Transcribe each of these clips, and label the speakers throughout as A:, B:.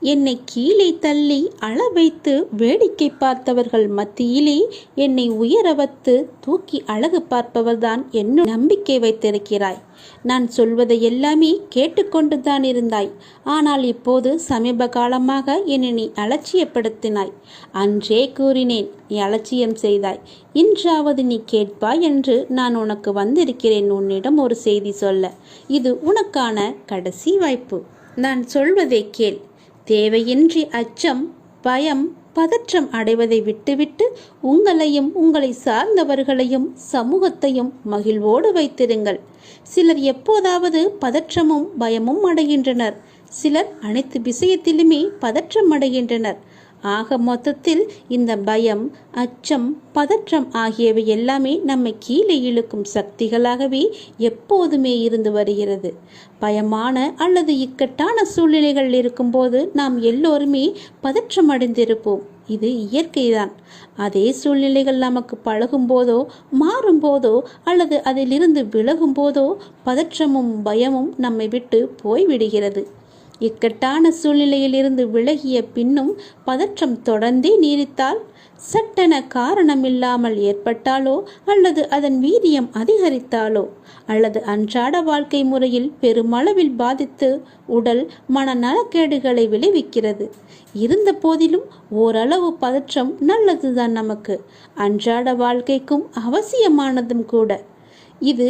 A: என்னை கீழே தள்ளி அள வைத்து வேடிக்கை பார்த்தவர்கள் மத்தியிலே என்னை உயர வைத்து தூக்கி அழகு பார்ப்பவர்தான் என்ன நம்பிக்கை வைத்திருக்கிறாய். நான் சொல்வதை எல்லாமே கேட்டுக்கொண்டுதான் இருந்தாய். ஆனால் இப்போது சமீப காலமாக என்னை நீ அலட்சியப்படுத்தினாய். அன்றே கூறினேன் நீ அலட்சியம் செய்தாய். இன்றாவது நீ கேட்பாய் என்று நான் உனக்கு வந்திருக்கிறேன். உன்னிடம் ஒரு செய்தி சொல்ல. இது உனக்கான கடைசி வாய்ப்பு. நான் சொல்வதை கேள். தேவையின்றி அச்சம் பயம் பதற்றம் அடைவதை விட்டுவிட்டு உங்களையும் உங்களை சார்ந்தவர்களையும் சமூகத்தையும் மகிழ்வோடு வைத்திருங்கள். சிலர் எப்போதாவது பதற்றமும் பயமும் அடைகின்றனர். சிலர் அனைத்து விஷயத்திலுமே பதற்றம் அடைகின்றனர். ஆக மொத்தத்தில் இந்த பயம் அச்சம் பதற்றம் ஆகியவை எல்லாமே நம்மை கீழே இழுக்கும் சக்திகளாகவே எப்போதுமே இருந்து வருகிறது. பயமான அல்லது இக்கட்டான சூழ்நிலைகள் இருக்கும்போது நாம் எல்லோருமே பதற்றம் அடைந்திருப்போம் இது இயற்கைதான். அதே சூழ்நிலைகள் நமக்கு பழகும் போதோ மாறும் போதோ அல்லது அதிலிருந்து விலகும் போதோ பதற்றமும் பயமும் நம்மை விட்டு போய்விடுகிறது. இக்கட்டான சூழ்நிலையிலிருந்து விலகிய பின்னும் பதற்றம் தொடர்ந்தே நீடித்தால் சட்டென காரணமில்லாமல் ஏற்பட்டாலோ அல்லது அதன் வீரியம் அதிகரித்தாலோ அல்லது அன்றாட வாழ்க்கை முறையில் பெருமளவில் பாதித்து உடல் மன நலக்கேடுகளை விளைவிக்கிறது. இருந்த போதிலும் ஓரளவு பதற்றம் நல்லதுதான் நமக்கு. அன்றாட வாழ்க்கைக்கும் அவசியமானதும் கூட. இது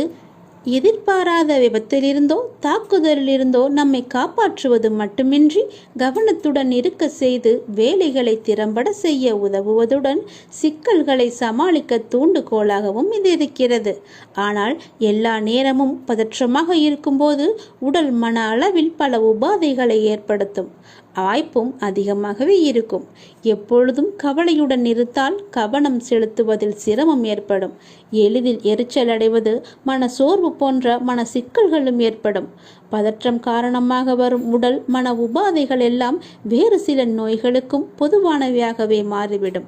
A: எதிர்பாராத விபத்திலிருந்தோ தாக்குதலிலிருந்தோ நம்மை காப்பாற்றுவது மட்டுமின்றி கவனத்துடன் இருக்க செய்து வேலைகளை திறம்பட செய்ய உதவுவதுடன் சிக்கல்களை சமாளிக்க தூண்டுகோலாகவும் இது இருக்கிறது. ஆனால் எல்லா நேரமும் பதற்றமாக இருக்கும்போது உடல் மன அளவில் பல உபாதைகளை ஏற்படுத்தும். வாய்ப்பும் அதிகமாகவே இருக்கும். எப்பொழுதும் கவலையுடன் இருத்தால் கவனம் செலுத்துவதில் சிரமம் ஏற்படும். எளிதில் எரிச்சல் அடைவது மன சோர்வு போன்ற மன சிக்கல்களும் ஏற்படும். பதற்றம் காரணமாக வரும் உடல் மன உபாதைகள் எல்லாம் வேறு சில நோய்களுக்கும் பொதுவானவையாகவே மாறிவிடும்.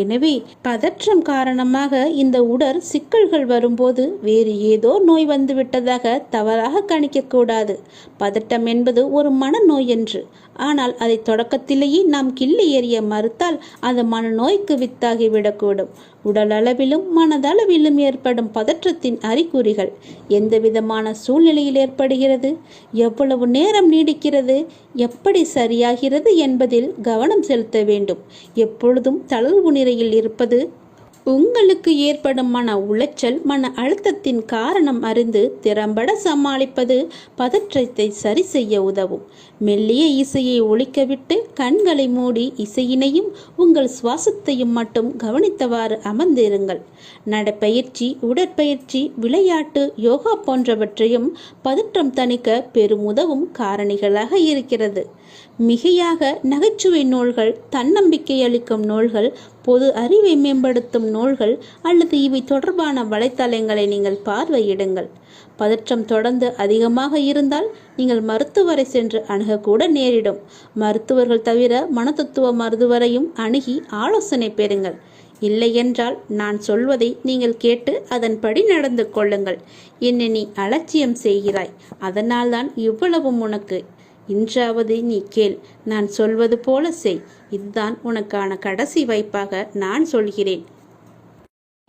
A: எனவே பதற்றம் காரணமாக இந்த உடல் சிக்கல்கள் வரும்போது வேறு ஏதோ நோய் வந்துவிட்டதாக தவறாக கணிக்கக்கூடாது பதட்டம் என்பது ஒரு மனநோய் என்று. ஆனால் அதை தொடக்கத்திலேயே நாம் கிள்ளி எறிய மறுத்தால் அது மனநோய்க்கு வித்தாகிவிடக்கூடும் உடலளவிலும் மனதளவிலும் ஏற்படும் பதற்றத்தின் அறிகுறிகள் எந்த விதமான சூழ்நிலையில் ஏற்படுகிறது? எவ்வளவு நேரம் நீடிக்கிறது? எப்படி சரியாகிறது என்பதில் கவனம் செலுத்த வேண்டும். எப்பொழுதும் தளர்வு நிலையில் இருப்பது உங்களுக்கு ஏற்படும் மன உளைச்சல் மன அழுத்தத்தின் காரணம் அறிந்து திறம்பட சமாளிப்பது பதற்றத்தை சரி செய்ய உதவும். மெல்லிய இசையை ஒழிக்கவிட்டு கண்களை மூடி இசையினையும் உங்கள் சுவாசத்தையும் மட்டும் கவனித்தவாறு அமர்ந்திருங்கள். நடைப்பயிற்சி உடற்பயிற்சி விளையாட்டு யோகா போன்றவற்றையும் பதற்றம் தணிக்க பெருமுதவும் காரணிகளாக இருக்கிறது. மிகையாக நகைச்சுவை நூல்கள் தன்னம்பிக்கை அளிக்கும் நூல்கள் பொது அறிவை மேம்படுத்தும் நூல்கள் அல்லது இவை தொடர்பான வலைத்தளங்களை நீங்கள் பார்வையிடுங்கள். பதற்றம் தொடர்ந்து அதிகமாக இருந்தால் நீங்கள் மருத்துவரை சென்று அணுகக்கூட நேரிடும். மருத்துவர்கள் தவிர மனத்தத்துவ மருத்துவரையும் அணுகி ஆலோசனை பெறுங்கள். இல்லையென்றால் நான் சொல்வதை நீங்கள் கேட்டு அதன்படி நடந்து கொள்ளுங்கள். என்னை நீ அலட்சியம் செய்கிறாய். அதனால்தான் இவ்வளவும் உனக்கு. இன்றாவது நீ கேள் நான் சொல்வது போல செய். இதுதான் உனக்கான கடைசி வாய்ப்பாக நான் சொல்கிறேன்.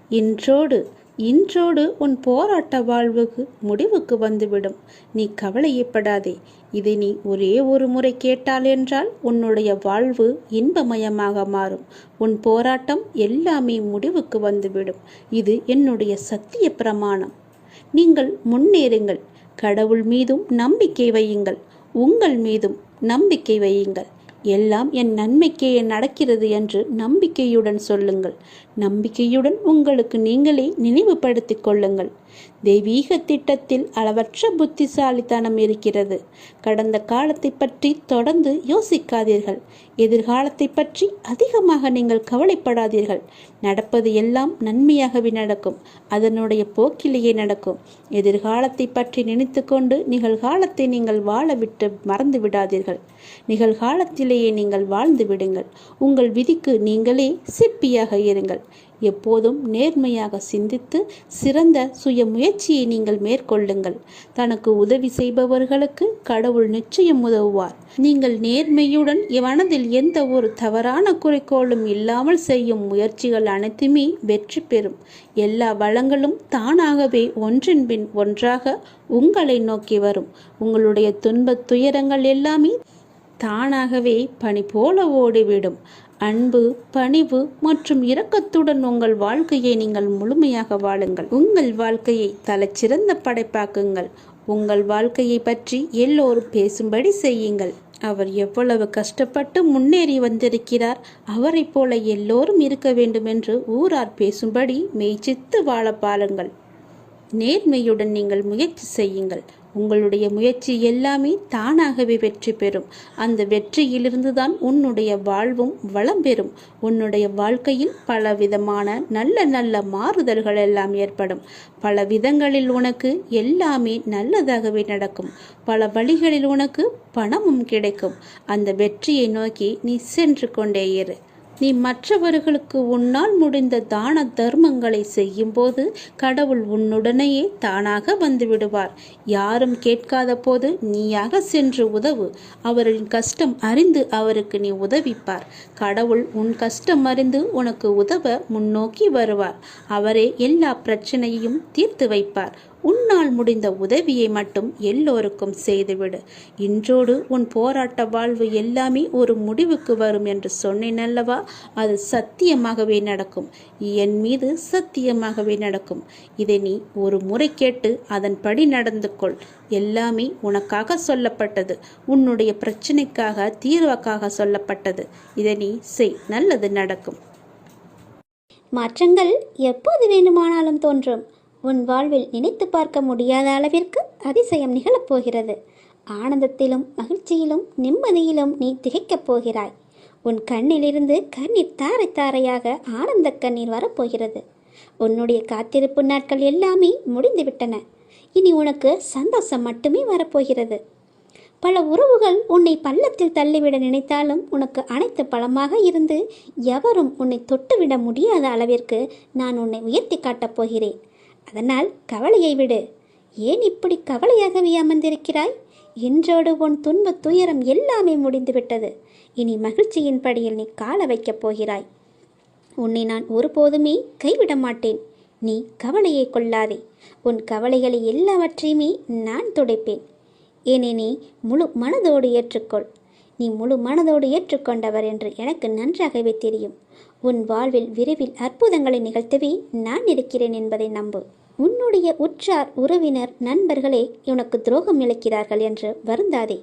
A: இன்றோடு இன்றோடு உன் போராட்ட வாழ்வுக்கு முடிவுக்கு வந்துவிடும். நீ கவலையப்படாதே. இதை நீ ஒரே ஒரு முறை கேட்டால் என்றால் உன்னுடைய வாழ்வு இன்பமயமாக மாறும். உன் போராட்டம் எல்லாமே முடிவுக்கு வந்துவிடும். இது என்னுடைய சத்திய பிரமாணம். நீங்கள் முன்னேறுங்கள். கடவுள் மீதும் நம்பிக்கை வையுங்கள். உங்கள் மீதும் நம்பிக்கை வையுங்கள். எல்லாம் என் நன்மைக்கே நடக்கிறது என்று நம்பிக்கையுடன் சொல்லுங்கள். நம்பிக்கையுடன் உங்களுக்கு நீங்களே நினைவுபடுத்திக் கொள்ளுங்கள். தெய்வீக திட்டத்தில் அளவற்ற புத்திசாலித்தனம் இருக்கிறது. கடந்த காலத்தை பற்றி தொடர்ந்து யோசிக்காதீர்கள். எதிர்காலத்தை பற்றி அதிகமாக நீங்கள் கவலைப்படாதீர்கள். நடப்பது எல்லாம் நன்மையாகவே நடக்கும். அதனுடைய போக்கிலேயே நடக்கும். எதிர்காலத்தை பற்றி நினைத்துக்கொண்டு நிகழ்காலத்தை நீங்கள் வாழ விட்டு மறந்து விடாதீர்கள். நிகழ்காலத்திலேயே நீங்கள் வாழ்ந்து விடுங்கள். உங்கள் விதிக்கு நீங்களே சிற்பியாக இருங்கள். எப்போதும் நேர்மையாக சிந்தித்து சிறந்த சுய முயற்சியை நீங்கள் மேற்கொள்ளுங்கள். தனக்கு உதவி செய்பவர்களுக்கு கடவுள் நிச்சயம் உதவுவார். நீங்கள் நேர்மையுடன் மனதில் எந்த ஒரு தவறான குறிக்கோளும் இல்லாமல் செய்யும் முயற்சிகள் அனைத்துமே வெற்றி பெறும். எல்லா வளங்களும் தானாகவே ஒன்றின் பின் ஒன்றாக உங்களை நோக்கி வரும். உங்களுடைய துன்பத் துயரங்கள் எல்லாமே தானாகவே பனி போல ஓடிவிடும். அன்பு பணிவு மற்றும் இரக்கத்துடன் உங்கள் வாழ்க்கையை நீங்கள் முழுமையாக வாழுங்கள். உங்கள் வாழ்க்கையை தலைச்சிறந்த படைப்பாக்குங்கள். உங்கள் வாழ்க்கையை பற்றி எல்லோரும் பேசும்படி செய்யுங்கள். அவர் எவ்வளவு கஷ்டப்பட்டு முன்னேறி வந்திருக்கிறார் அவரைப் போல எல்லோரும் இருக்க வேண்டும் என்று ஊரார் பேசும்படி மெய்ச்சித்து வாழ பாருங்கள். நேர்மையுடன் நீங்கள் முயற்சி செய்யுங்கள். உங்களுடைய முயற்சி எல்லாமே தானாகவே வெற்றி பெறும். அந்த வெற்றியிலிருந்து தான் உன்னுடைய வாழ்வும் வளம் பெறும். உன்னுடைய வாழ்க்கையில் பல விதமான நல்ல நல்ல மாறுதல்கள் எல்லாம் ஏற்படும். பல விதங்களில் உனக்கு எல்லாமே நல்லதாகவே நடக்கும். பல வழிகளில் உனக்கு பணமும் கிடைக்கும். அந்த வெற்றியை நோக்கி நீ சென்று கொண்டே இரு. நீ மற்றவர்களுக்கு உன்னால் முடிந்த தான தர்மங்களை செய்யும்போது கடவுள் உன்னுடனேயே தானாக வந்துவிடுவார். யாரும் கேட்காத போது நீயாக சென்று உதவு. அவரின் கஷ்டம் அறிந்து அவருக்கு நீ உதவிப்பார். கடவுள் உன் கஷ்டம் அறிந்து உனக்கு உதவ முன்னோக்கி வருவார். அவரே எல்லா பிரச்சனையையும் தீர்த்து வைப்பார். உன்னால் முடிந்த உதவியை மட்டும் எல்லோருக்கும் செய்துவிடு. இன்றோடு உன் போராட்ட வாழ்வு எல்லாமே ஒரு முடிவுக்கு வரும் என்று சொன்னேன் அல்லவா? அது சத்தியமாகவே நடக்கும். என் மீது சத்தியமாகவே நடக்கும். இதை நீ ஒரு முறை கேட்டு அதன்படி நடந்து கொள். எல்லாமே உனக்காக சொல்லப்பட்டது. உன்னுடைய பிரச்சனைக்காக தீர்வுக்காக சொல்லப்பட்டது. இதை நீ செய். நல்லது நடக்கும்.
B: மாற்றங்கள் எப்போது வேண்டுமானாலும் தோன்றும். உன் வாழ்வில் நினைத்து பார்க்க முடியாத அளவிற்கு அதிசயம் நிகழப்போகிறது ஆனந்தத்திலும் மகிழ்ச்சியிலும் நிம்மதியிலும் நீ திகைக்கப் போகிறாய். உன் கண்ணிலிருந்து கண்ணீர் தாரை தாரையாக ஆனந்த கண்ணீர் வரப்போகிறது. உன்னுடைய காத்திருப்பு நாட்கள் எல்லாமே முடிந்துவிட்டன. இனி உனக்கு சந்தோஷம் மட்டுமே வரப்போகிறது. பல உறவுகள் உன்னை பள்ளத்தில் தள்ளிவிட நினைத்தாலும் உனக்கு அனைத்து பலமாக இருந்து எவரும் உன்னை தொட்டுவிட முடியாத அளவிற்கு நான் உன்னை உயர்த்தி காட்டப் போகிறேன். அதனால் கவலையை விடு. ஏன் இப்படி கவலையாகவே அமர்ந்திருக்கிறாய்? இன்றோடு உன் துன்ப துயரம் எல்லாமே முடிந்துவிட்டது. இனி மகிழ்ச்சியின் படியில் நீ கால வைக்கப் போகிறாய். உன்னை நான் ஒருபோதுமே கைவிட மாட்டேன். நீ கவலையை கொள்ளாதே. உன் கவலைகளை எல்லாவற்றையுமே நான் துடைப்பேன். என்னை நீ முழு மனதோடு ஏற்றுக்கொள். நீ முழு மனதோடு ஏற்றுக்கொண்டவர் என்று எனக்கு நன்றாகவே தெரியும். உன் வாழ்வில் விரைவில் அற்புதங்களை நிகழ்த்தவே நான் இருக்கிறேன் என்பதை நம்பு. உன்னுடைய உற்றார் உறவினர் நண்பர்களே உனக்கு துரோகம் இழைக்கிறார்கள் என்று வருந்தாதே.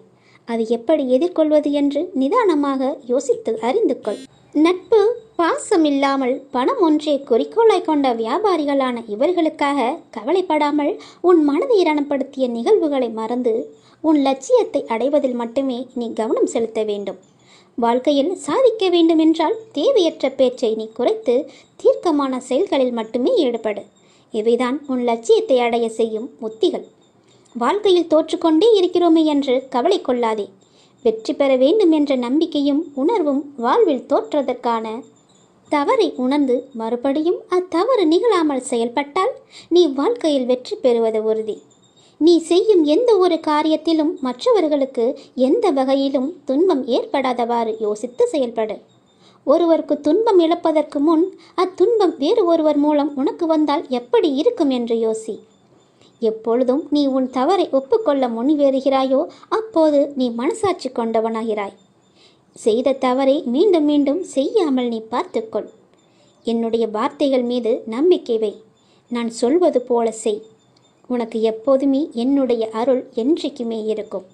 B: அது எப்படி எதிர்கொள்வது என்று நிதானமாக யோசித்து அறிந்து கொள். நட்பு பாசம் இல்லாமல் பணம் ஒன்றே குறிக்கோளாய் கொண்ட வியாபாரிகளான இவர்களுக்காக கவலைப்படாமல் உன் மனதை இரணப்படுத்திய நிகழ்வுகளை மறந்து உன் லட்சியத்தை அடைவதில் மட்டுமே நீ கவனம் செலுத்த வேண்டும். வாழ்க்கையில் சாதிக்க வேண்டுமென்றால் தேவையற்ற பேச்சை நீ குறைத்து தீர்க்கமான செயல்களில் மட்டுமே ஈடுபடு. இவைதான் உன் லட்சியத்தை அடைய செய்யும் உத்திகள். வாழ்க்கையில் தோற்றுக்கொண்டே இருக்கிறோமே என்று கவலை கொள்ளாதே. வெற்றி பெற வேண்டும் என்ற நம்பிக்கையும் உணர்வும் வாழ்வில் தோற்றதற்கான தவறை உணர்ந்து மறுபடியும் அத்தவறு நிகழாமல் செயல்பட்டால் நீ வாழ்க்கையில் வெற்றி பெறுவது உறுதி. நீ செய்யும் எந்த ஒரு காரியத்திலும் மற்றவர்களுக்கு எந்த வகையிலும் துன்பம் ஏற்படாதவாறு யோசித்து செயல்படு. ஒருவருக்கு துன்பம் இழப்பதற்கு முன் அத்துன்பம் வேறு ஒருவர் மூலம் உனக்கு வந்தால் எப்படி இருக்கும் என்று யோசி. எப்பொழுதும் நீ உன் தவறை ஒப்புக்கொள்ள முன்வேறுகிறாயோ அப்போது நீ மனசாட்சி கொண்டவனாகிறாய். செய்த தவறை மீண்டும் மீண்டும் செய்யாமல் நீ பார்த்துக்கொள். என்னுடைய வார்த்தைகள் மீது நம்பிக்கை வை. நான் சொல்வது போல செய். உனக்கு எப்போதுமே என்னுடைய அருள் என்றைக்குமே இருக்கும்.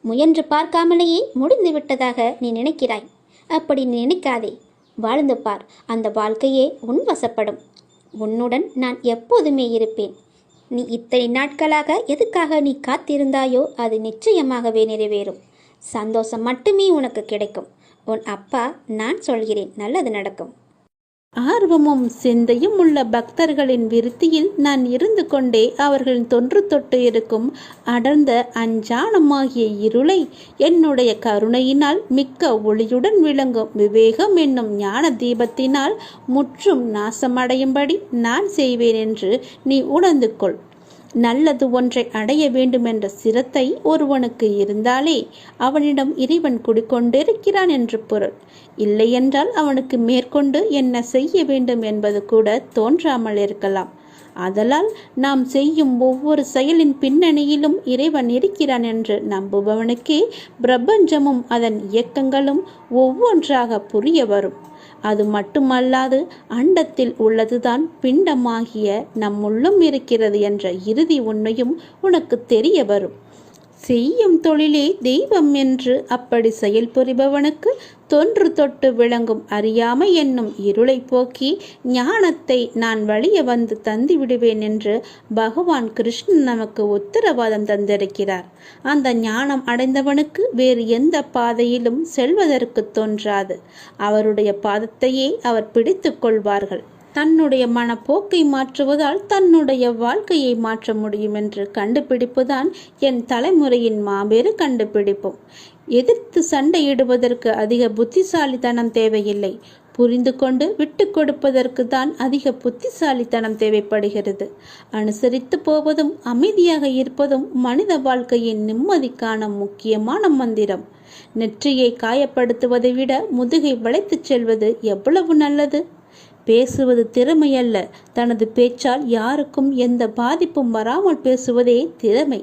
B: முயன்று பார்க்காமலேயே முடிந்து விட்டதாக நீ நினைக்கிறாய். அப்படி நினைக்காதே. வாழ்ந்து பார். அந்த வாழ்க்கையே உன் வசப்படும். உன்னுடன் நான் எப்போதுமே இருப்பேன். நீ இத்தனை நாட்களாக எதுக்காக நீ காத்திருந்தாயோ அது நிச்சயமாகவே நிறைவேறும். சந்தோஷம் மட்டுமே உனக்கு கிடைக்கும். உன் அப்பா நான் சொல்கிறேன். நல்லது நடக்கும்.
A: ஆர்வமும் சிந்தையும் உள்ள பக்தர்களின் விருத்தியில் நான் இருந்து கொண்டே அவர்களின் தொன்று தொட்டு இருக்கும் அடர்ந்த அஞ்சானமாகிய இருளை என்னுடைய கருணையினால் மிக்க ஒளியுடன் விளங்கும் விவேகம் என்னும் ஞான தீபத்தினால் முற்றும் நாசமடையும்படி நான் செய்வேன் என்று நீ உணர்ந்து கொள். நல்லது ஒன்றை அடைய வேண்டுமென்ற சிரத்தை ஒருவனுக்கு இருந்தாலே அவனிடம் இறைவன் குடிக்கொண்டிருக்கிறான் என்று பொருள். இல்லையென்றால் அவனுக்கு மேற்கொண்டு என்ன செய்ய வேண்டும் என்பது கூட தோன்றாமல் இருக்கலாம். ஆதலால் நாம் செய்யும் ஒவ்வொரு செயலின் பின்னணியிலும் இறைவன் இருக்கிறான் என்று நம்புபவனுக்கே பிரபஞ்சமும் அதன் இயக்கங்களும் ஒவ்வொன்றாக புரிய வரும். அது மட்டுமல்லாது அண்டத்தில் உள்ளதுதான் பிண்டமாகிய நம்முள்ளும் இருக்கிறது என்ற இறுதி உண்மையும் உனக்கு தெரிய வரும். செய்யும் தொழிலே தெய்வம் என்று அப்படி செயல்புரிபவனுக்கு தொன்று தொட்டு விளங்கும் அறியாமை என்னும் இருளை போக்கி ஞானத்தை நான் வழிய வந்து தந்து விடுவேன் என்று பகவான் கிருஷ்ணன் நமக்கு உத்தரவாதம் தந்திருக்கிறார். அந்த ஞானம் அடைந்தவனுக்கு வேறு எந்த பாதையிலும் செல்வதற்கு தோன்றாது. அவருடைய பாதத்தையே அவர் பிடித்து கொள்வார்கள். தன்னுடைய மனப்போக்கை மாற்றுவதால் தன்னுடைய வாழ்க்கையை மாற்ற முடியும் என்று கண்டுபிடிப்புதான் என் தலைமுறையின் மாபெரு கண்டுபிடிப்பும் எதிர்த்து சண்டையிடுவதற்கு அதிக புத்திசாலித்தனம் தேவையில்லை. புரிந்து கொண்டு விட்டு கொடுப்பதற்கு தான் அதிக புத்திசாலித்தனம் தேவைப்படுகிறது. அனுசரித்து போவதும் அமைதியாக இருப்பதும் மனித வாழ்க்கையின் நிம்மதிக்கான முக்கியமான மந்திரம். நெற்றியை காயப்படுத்துவதை விட முதுகை வளைத்துச் செல்வது எவ்வளவு நல்லது? பேசுவது திறமையல்ல. தனது பேச்சால் யாருக்கும் எந்த பாதிப்பும் வராமல் பேசுவதே திறமை.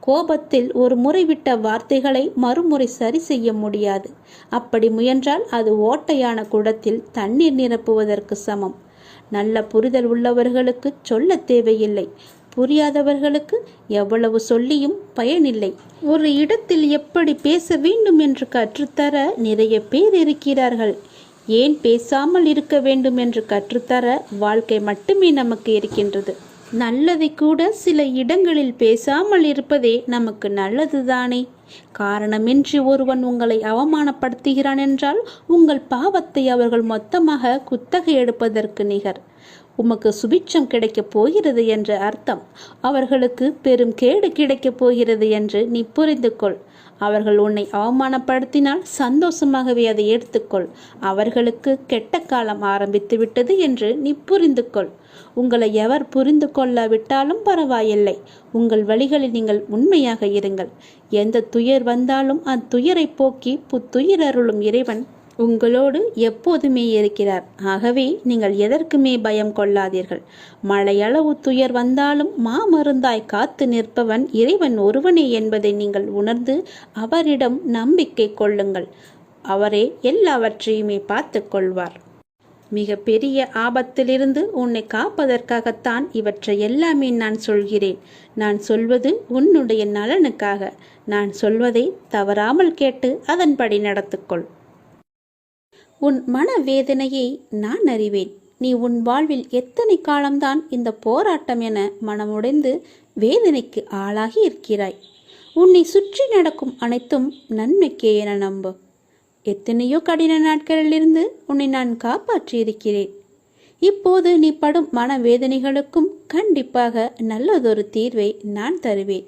A: கோபத்தில் ஒரு முறை விட்ட வார்த்தைகளை மறுமுறை சரி செய்ய முடியாது. அப்படி முயன்றால் அது ஓட்டையான குடத்தில் தண்ணீர் நிரப்புவதற்கு சமம். நல்ல புரிதல் உள்ளவர்களுக்கு சொல்ல தேவையில்லை. புரியாதவர்களுக்கு எவ்வளவு சொல்லியும் பயனில்லை. ஒரு இடத்தில் எப்படி பேச வேண்டும் என்று கற்றுத்தர நிறைய பேர் இருக்கிறார்கள். ஏன் பேசாமல் இருக்க வேண்டும் என்று கற்றுத்தர வாழ்க்கை மட்டுமே நமக்கு இருக்கின்றது. நல்லதை கூட சில இடங்களில் பேசாமல் இருப்பதே நமக்கு நல்லதுதானே. காரணமின்றி ஒருவன் உங்களை அவமானப்படுத்துகிறான் என்றால் உங்கள் பாவத்தை அவர்கள் மொத்தமாக குத்தகை எடுப்பதற்கு நிகர். உமக்கு சுபிட்சம் கிடைக்கப் போகிறது என்ற அர்த்தம். அவர்களுக்கு பெரும் கேடு கிடைக்கப் போகிறது என்று நீ புரிந்து கொள் அவர்கள் உன்னை அவமானப்படுத்தினால் சந்தோஷமாகவே அதை எடுத்துக்கொள். அவர்களுக்கு கெட்ட காலம் ஆரம்பித்து விட்டது என்று நீ புரிந்து கொள். உங்களை எவர் புரிந்து கொள்ளாவிட்டாலும் பரவாயில்லை. உங்கள் வழிகளில் நீங்கள் உண்மையாக இருங்கள். எந்த துயர் வந்தாலும் அத்துயரை போக்கி புத்துயிரருளும் இறைவன் உங்களோடு எப்போதுமே இருக்கிறார். ஆகவே நீங்கள் எதற்குமே பயம் கொள்ளாதீர்கள். மழையளவு துயர் வந்தாலும் மாமருந்தாய் காத்து நிற்பவன் இறைவன் ஒருவனே என்பதை நீங்கள் உணர்ந்து அவரிடம் நம்பிக்கை கொள்ளுங்கள். அவரே எல்லாவற்றையுமே பார்த்து கொள்வார். மிக பெரிய ஆபத்திலிருந்து உன்னை காப்பதற்காகத்தான் இவற்றை எல்லாமே நான் சொல்கிறேன். நான் சொல்வது உன்னுடைய நலனுக்காக. நான் சொல்வதை தவறாமல் கேட்டு அதன்படி நடத்துக்கொள். உன் மனவேதனையை நான் அறிவேன். நீ உன் வாழ்வில் எத்தனை காலம்தான் இந்த போராட்டம் என மனமுடைந்து வேதனைக்கு ஆளாகி இருக்கிறாய். உன்னை சுற்றி நடக்கும் அனைத்தும் நன்மைக்கே என நம்பு. எத்தனையோ கடின நாட்களிலிருந்து உன்னை நான் காப்பாற்றியிருக்கிறேன். இப்போது நீ படும் மனவேதனைகளுக்கும் கண்டிப்பாக நல்லதொரு தீர்வை நான் தருவேன்.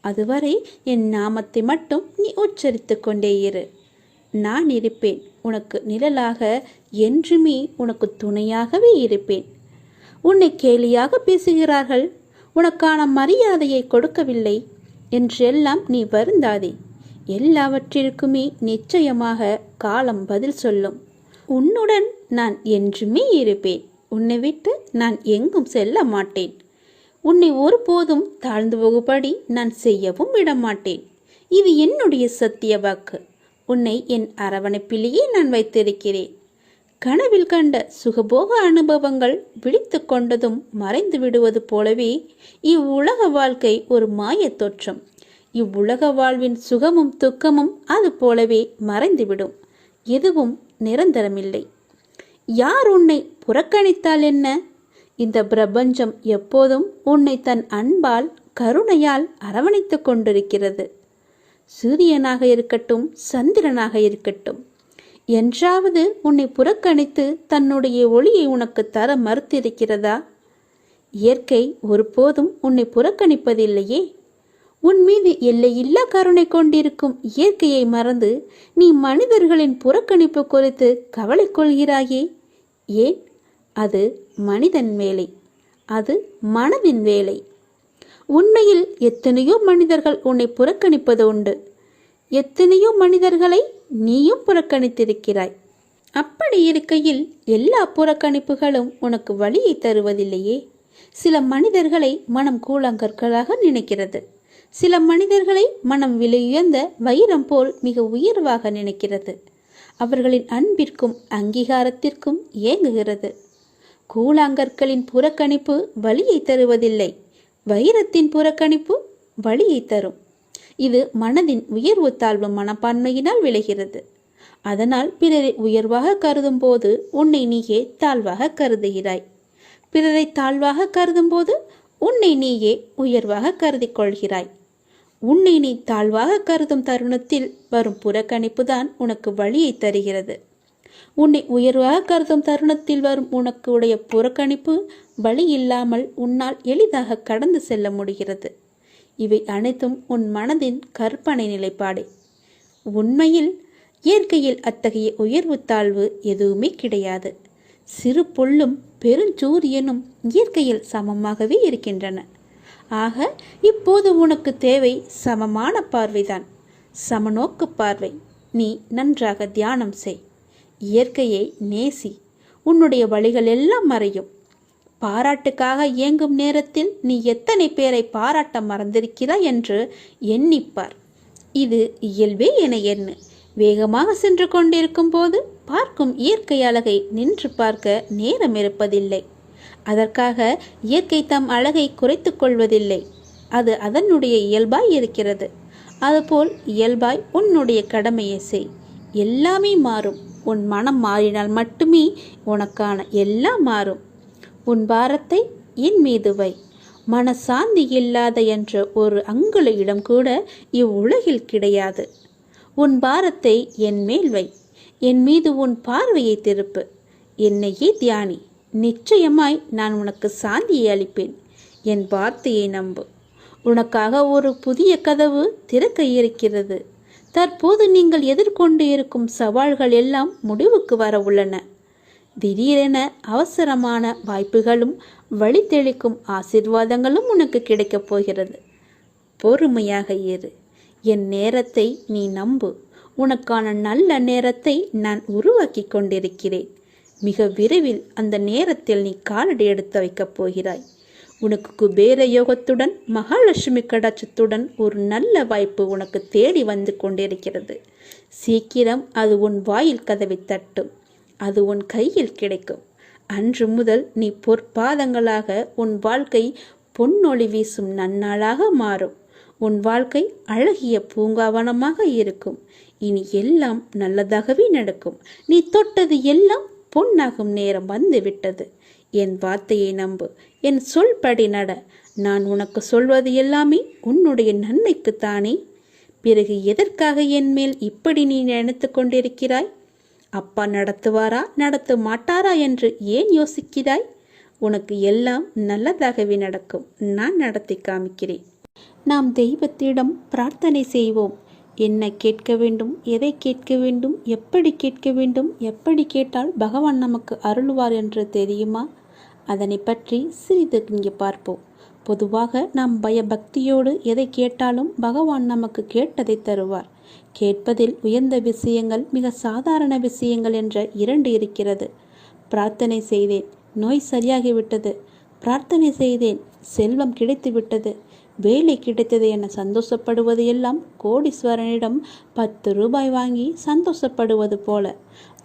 A: அதுவரை என் நாமத்தை மட்டும் நீ உச்சரித்து கொண்டே இரு. நான் இருப்பேன். உனக்கு நிழலாக என்றுமே உனக்கு துணையாகவே இருப்பேன். உன்னை கேலியாக பேசுகிறார்கள் உனக்கான மரியாதையை கொடுக்கவில்லை என்றெல்லாம் நீ வருந்தாதே. எல்லாவற்றிற்குமே நிச்சயமாக காலம் பதில் சொல்லும். உன்னுடன் நான் என்றுமே இருப்பேன். உன்னை விட்டு நான் எங்கும் செல்ல மாட்டேன். உன்னை ஒருபோதும் தாழ்ந்து போகும்படி நான் செய்யவும் விடமாட்டேன். இது என்னுடைய சத்திய வாக்கு. உன்னை என் அரவணைப்பிலேயே நான் வைத்திருக்கிறேன். கனவில் கண்ட சுகபோக அனுபவங்கள் விழித்து கொண்டதும் மறைந்து விடுவது போலவே இவ்வுலக வாழ்க்கை ஒரு மாயத் தோற்றம். இவ்வுலக வாழ்வின் சுகமும் துக்கமும் அது போலவே மறைந்துவிடும் எதுவும் நிரந்தரமில்லை. யார் உன்னை புறக்கணித்தால் என்ன? இந்த பிரபஞ்சம் எப்போதும் உன்னை தன் அன்பால் கருணையால் அரவணைத்துக் கொண்டிருக்கிறது. சூரியனாக இருக்கட்டும் சந்திரனாக இருக்கட்டும். என்றாவது உன்னை புறக்கணித்து தன்னுடைய ஒளியை உனக்கு தர மறுத்திருக்கிறதா? இயற்கை ஒருபோதும் உன்னை புறக்கணிப்பதில்லையே. உன் மீது எல்லையில்லா கருணை கொண்டிருக்கும் இயற்கையை மறந்து நீ மனிதர்களின் புறக்கணிப்பு குறித்து கவலை கொள்கிறாயே. ஏன்? அது மனிதன் வேலை. அது மனதின் வேலை. உண்மையில் எத்தனையோ மனிதர்கள் உன்னை புறக்கணிப்பது உண்டு. எத்தனையோ மனிதர்களை நீயும் புறக்கணித்திருக்கிறாய். அப்படி இருக்கையில் எல்லா புறக்கணிப்புகளும் உனக்கு வழியை தருவதில்லையே. சில மனிதர்களை மனம் கூழாங்கற்களாக நினைக்கிறது. சில மனிதர்களை மனம் விலையுயர்ந்த வைரம் போல் மிக உயர்வாக நினைக்கிறது. அவர்களின் அன்பிற்கும் அங்கீகாரத்திற்கும் ஏங்குகிறது. கூழாங்கற்களின் புறக்கணிப்பு வழியை தருவதில்லை. வைரத்தின் புறக்கணிப்பு வழியை தரும். இது மனதின் உயர்வு தாழ்வு மனப்பான்மையினால் விளைகிறது. அதனால் பிறரை உயர்வாக கருதும் போது உன்னை நீயே தாழ்வாக கருதுகிறாய். பிறரை தாழ்வாக கருதும் போது உன்னை நீயே உயர்வாக கருதி கொள்கிறாய் உன்னை நீ தாழ்வாக கருதும் தருணத்தில் வரும் புறக்கணிப்பு தான் உனக்கு வழியை தருகிறது. உன்னை உயர்வாக கருதும் தருணத்தில் வரும் உனக்கு உடைய புறக்கணிப்பு வழி இல்லாமல் உன்னால் எளிதாக கடந்து செல்ல முடிகிறது. இவை அனைத்தும் உன் மனதின் கற்பனை நிலைப்பாடே. உண்மையில் இயற்கையில் அத்தகைய உயர்வு தாழ்வு எதுவுமே கிடையாது. சிறு புல்லும் பெருஞ்சூரியனும் இயற்கையில் சமமாகவே இருக்கின்றன. ஆக இப்போது உனக்கு தேவை சமமான பார்வைதான். சமநோக்கு பார்வை. நீ நன்றாக தியானம் செய். இயற்கையை நேசி உன்னுடைய வழிகள் எல்லாம் மறையும். பாராட்டுக்காக இயங்கும் நேரத்தில் நீ எத்தனை பேரை பாராட்ட மறந்திருக்கிறாய் என்று எண்ணிப்பார். இது இயல்பே என எண்ணு. வேகமாக சென்று கொண்டிருக்கும் போது பார்க்கும் இயற்கை அழகை நின்று பார்க்க நேரம் இருப்பதில்லை. அதற்காக இயற்கை தம் அழகை குறைத்து கொள்வதில்லை. அது அதனுடைய இயல்பாய் இருக்கிறது. அதுபோல் இயல்பாய் உன்னுடைய கடமையை செய். எல்லாமே மாறும். உன் மனம் மாறினால் மட்டுமே உனக்கான எல்லாம் மாறும். உன் பாரத்தை என் மீது வை. மனசாந்தி இல்லாத என்ற ஒரு அங்குல இடம் கூட இவ்வுலகில் கிடையாது. உன் பாரத்தை என் மேல் வை. என் மீது உன் பார்வையை திருப்பு. என்னையே தியானி. நிச்சயமாய் நான் உனக்கு சாந்தியை அளிப்பேன். என் வார்த்தையை நம்பு. உனக்காக ஒரு புதிய கதவு திறக்க இருக்கிறது. தற்போது நீங்கள் எதிர்கொண்டு இருக்கும் சவால்கள் எல்லாம் முடிவுக்கு வர உள்ளன. திடீரென அவசரமான வாய்ப்புகளும் வழித்தெளிக்கும் ஆசிர்வாதங்களும் உனக்கு கிடைக்கப் போகிறது. பொறுமையாக இரு. என் நேரத்தை நீ நம்பு. உனக்கான நல்ல நேரத்தை நான் உருவாக்கி கொண்டிருக்கிறேன். மிக விரைவில் அந்த நேரத்தில் நீ காலடி எடுத்து வைக்கப் போகிறாய். உனக்கு குபேர யோகத்துடன் மகாலட்சுமி கடாட்சத்துடன் ஒரு நல்ல வாய்ப்பு உனக்கு தேடி வந்து கொண்டிருக்கிறது. சீக்கிரம் அது உன் வாயில் கதவை தட்டும். அது உன் கையில் கிடைக்கும். அன்று முதல் நீ பொற்பாதங்களாக உன் வாழ்க்கை பொன்னொளி வீசும் நன்னாளாக மாறும். உன் வாழ்க்கை அழகிய பூங்காவனமாக இருக்கும். இனி எல்லாம் நல்லதாகவே நடக்கும். நீ தொட்டது எல்லாம் பொன்னாகும் நேரம் வந்து விட்டது. என் வார்த்தையை நம்பு என் சொல்படி நட. நான் உனக்கு சொல்வது எல்லாமே உன்னுடைய நன்மைக்குத்தானே? பிறகு எதற்காக என் மேல் இப்படி நீ நினைத்து கொண்டிருக்கிறாய்? அப்பா நடத்துவாரா நடத்த மாட்டாரா என்று ஏன் யோசிக்கிறாய்? உனக்கு எல்லாம் நல்லதாகவே நடக்கும் நான் நடத்தி காமிக்கிறேன். நாம் தெய்வத்திடம் பிரார்த்தனை செய்வோம். என்ன கேட்க வேண்டும் எதை கேட்க வேண்டும் எப்படி கேட்க வேண்டும் எப்படி கேட்டால் பகவான் நமக்கு அருள்வார் என்று தெரியுமா? அதனை பற்றி சிறிது இங்கே பார்ப்போம். பொதுவாக நாம் பயபக்தியோடு எதை கேட்டாலும் பகவான் நமக்கு கேட்டதை தருவார். கேட்பதில் உயர்ந்த விஷயங்கள் மிக சாதாரண விஷயங்கள் என்ற இரண்டு இருக்கிறது. பிரார்த்தனை செய்தேன் நோய் சரியாகிவிட்டது. பிரார்த்தனை செய்தேன் செல்வம் கிடைத்து விட்டது வேலை கிடைத்தது என சந்தோஷப்படுவது எல்லாம் கோடீஸ்வரனிடம் பத்து ரூபாய் வாங்கி சந்தோஷப்படுவது போல.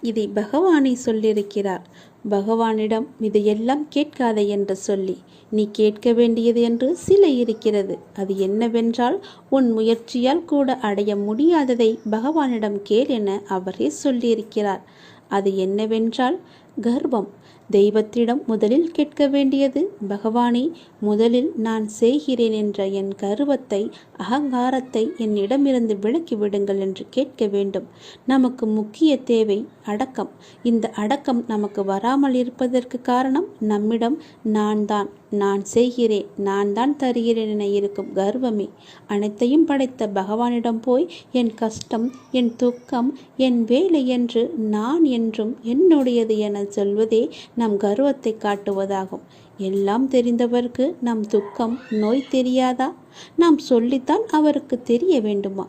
A: இதை பகவானை சொல்லியிருக்கிறார். பகவானிடம் இதையெல்லாம் கேட்காதே என்று சொல்லி நீ கேட்க வேண்டியது என்று சில இருக்கிறது. அது என்னவென்றால் உன் முயற்சியால் கூட அடைய முடியாததை பகவானிடம் கேள் என அவரே சொல்லியிருக்கிறார். அது என்னவென்றால் கர்வம். தெய்வத்திடம் முதலில் கேட்க வேண்டியது பகவானே முதலில் நான் செய்கிறேன் என்ற என் கர்வத்தை அகங்காரத்தை என்னிடமிருந்து விலக்கி விடுங்கள் என்று கேட்க வேண்டும். நமக்கு முக்கிய தேவை அடக்கம். இந்த அடக்கம் நமக்கு வராமல் இருப்பதற்கு காரணம் நம்மிடம் நான் தான் நான் செய்கிறேன் நான் தான் தருகிறேன் என இருக்கும் கர்வமே. அனைத்தையும் படைத்த பகவானிடம் போய் என் கஷ்டம் என் துக்கம் என் வேலை என்று நான் என்றும் என்னுடையது என சொல்வதே நம் கர்வத்தை காட்டுவதாகும். எல்லாம் தெரிந்தவருக்கு நம் துக்கம் நோய் தெரியாதா? நாம் சொல்லித்தான் அவருக்கு தெரிய வேண்டுமா?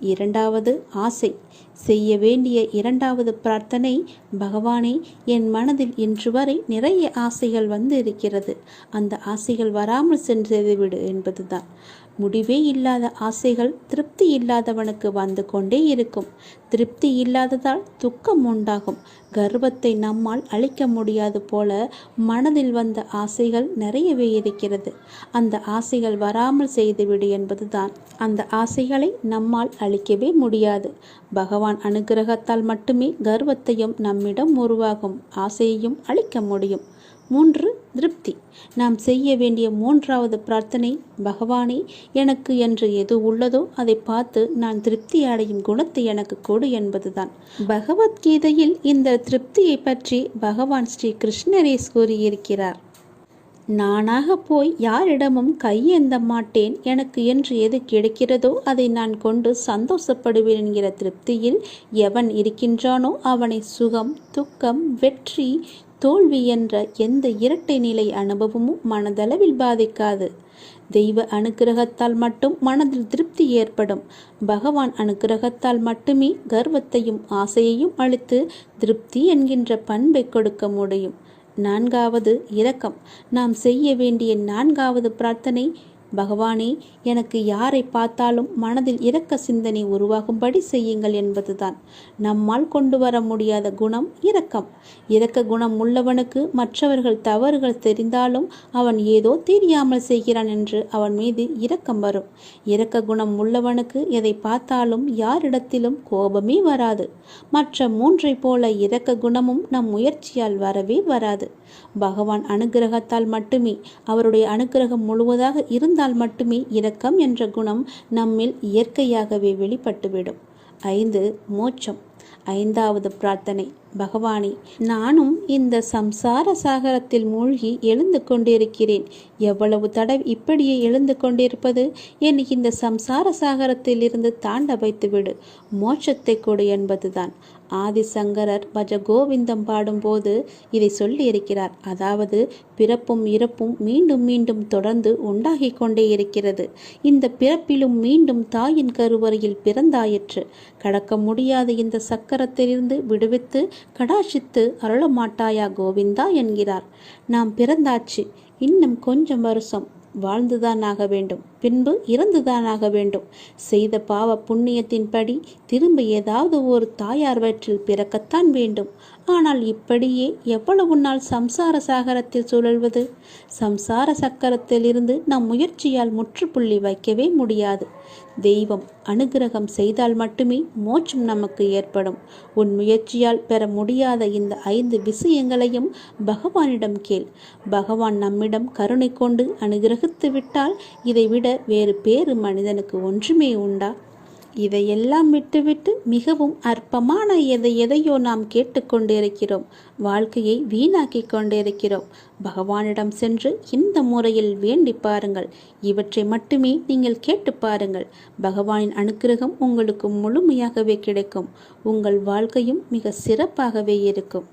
A: இரண்டாவது ஆசை. செய்ய வேண்டிய இரண்டாவது பிரார்த்தனை பகவானே என் மனதில் இன்று வரை நிறைய ஆசைகள் வந்து இருக்கிறது. அந்த ஆசைகள் வராமல் சென்றுவிடு என்பதுதான். முடிவே இல்லாத ஆசைகள் திருப்தி இல்லாதவனுக்கு வந்து கொண்டே இருக்கும். திருப்தி இல்லாததால் துக்கம் உண்டாகும். கர்வத்தை நம்மால் அழிக்க முடியாது போல மனதில் வந்த ஆசைகள் நிறையவே இருக்கிறது. அந்த ஆசைகள் வராமல் செய்துவிடு என்பதுதான். அந்த ஆசைகளை நம்மால் அழிக்கவே முடியாது. பகவான் அனுகிரகத்தால் மட்டுமே கர்வத்தையும் நம்மிடம் உருவாகும். ஆசையையும் அழிக்க முடியும். மூன்று திருப்தி. நாம் செய்ய வேண்டிய மூன்றாவது பிரார்த்தனை பகவானே எனக்கு என்று எது உள்ளதோ அதை பார்த்து நான் திருப்தி அடையும் குணத்தை எனக்கு கொடு என்பதுதான். பகவத்கீதையில் இந்த திருப்தியை பற்றி பகவான் ஸ்ரீ கிருஷ்ணரே கூறியிருக்கிறார். நானாக போய் யாரிடமும் கையேந்த மாட்டேன். எனக்கு என்று எது கிடைக்கிறதோ அதை நான் கொண்டு சந்தோஷப்படுவேன் என்கிற திருப்தியில் எவன் இருக்கின்றானோ அவனை சுகம் துக்கம் வெற்றி தோல்வி என்ற எந்த இரட்டை நிலை அனுபவமும் மனதளவில் பாதிக்காது. தெய்வ அனுக்கிரகத்தால் மட்டும் மனதில் திருப்தி ஏற்படும். பகவான் அனுக்கிரகத்தால் மட்டுமே கர்வத்தையும் ஆசையையும் அளித்து திருப்தி என்கின்ற பண்பை கொடுக்க முடியும். நான்காவது இரக்கம். நாம் செய்ய வேண்டிய நான்காவது பிரார்த்தனை பகவானே எனக்கு யாரை பார்த்தாலும் மனதில் இரக்க சிந்தனை உருவாகும்படி செய்யுங்கள் என்பதுதான். நம்மால் கொண்டு வர முடியாத குணம் இரக்கம். இரக்க குணம் உள்ளவனுக்கு மற்றவர்கள் தவறுகள் தெரிந்தாலும் அவன் ஏதோ தெரியாமல் செய்கிறான் என்று அவன் மீது இரக்கம் வரும். இரக்க குணம் உள்ளவனுக்கு எதை பார்த்தாலும் யாரிடத்திலும் கோபமே வராது. மற்ற மூன்றை போல இரக்க குணமும் நம் முயற்சியால் வரவே வராது. பகவான் அனுகிரகத்தால் மட்டுமே அவருடைய அனுகிரகம் முழுவதாக இருந்தால் மட்டுமே இரக்கம் என்ற குணம் நம்மில் இயற்கையாகவே வெளிப்பட்டுவிடும். ஐந்து மோட்சம். ஐந்தாவது பிரார்த்தனை. பகவானே நானும் இந்த சம்சார சாகரத்தில் மூழ்கி எழுந்து கொண்டிருக்கிறேன். எவ்வளவு தடவை இப்படியே எழுந்து கொண்டிருப்பது? என்னை இந்த சம்சார சாகரத்தில் இருந்து தாண்ட வைத்துவிடு. மோட்சத்தை கொடு என்பதுதான். ஆதிசங்கரர் பஜ கோவிந்தம் பாடும்போது இதை சொல்லியிருக்கிறார். அதாவது பிறப்பும் இறப்பும் மீண்டும் மீண்டும் தொடர்ந்து உண்டாகிக் கொண்டே இருக்கிறது. இந்த பிறப்பிலும் மீண்டும் தாயின் கருவறையில் பிறந்தாயிற்று. கடக்க முடியாத இந்த சக்கரத்திலிருந்து விடுவித்து கடாட்சித்து அருளமாட்டாயா கோவிந்தா என்கிறார். நாம் பிறந்தாச்சு. இன்னும் கொஞ்சம் வருஷம். வாழ்ந்துதான் ஆக வேண்டும் பின்பு இறந்துதான் ஆக வேண்டும் செய்த பாவ புண்ணியத்தின்படி திரும்ப ஏதாவது ஒரு தாயார்வற்றில் பிறக்கத்தான் வேண்டும். ஆனால் இப்படியே எவ்வளவு நாள் சம்சார சாகரத்தில் சுழல்வது? சம்சார சக்கரத்திலிருந்து நம் முயற்சியால் முற்றுப்புள்ளி வைக்கவே முடியாது. தெய்வம் அனுகிரகம் செய்தால் மட்டுமே மோட்சம் நமக்கு ஏற்படும். உன் முயற்சியால் பெற முடியாத இந்த ஐந்து விஷயங்களையும் பகவானிடம் கேள். பகவான் நம்மிடம் கருணை கொண்டு அனுகிரகித்து விட்டால் இதைவிட வேறு பேறு மனிதனுக்கு ஒன்றுமே உண்டா? இதையெல்லாம் விட்டுவிட்டு மிகவும் அற்பமான எதை எதையோ நாம் கேட்டுக்கொண்டிருக்கிறோம். வாழ்க்கையை வீணாக்கி கொண்டிருக்கிறோம். பகவானிடம் சென்று இந்த முறையில் வேண்டி பாருங்கள். இவற்றை மட்டுமே நீங்கள் கேட்டு பாருங்கள். பகவானின் அனுக்கிரகம் உங்களுக்கு முழுமையாகவே கிடைக்கும். உங்கள் வாழ்க்கையும் மிக சிறப்பாகவே இருக்கும்.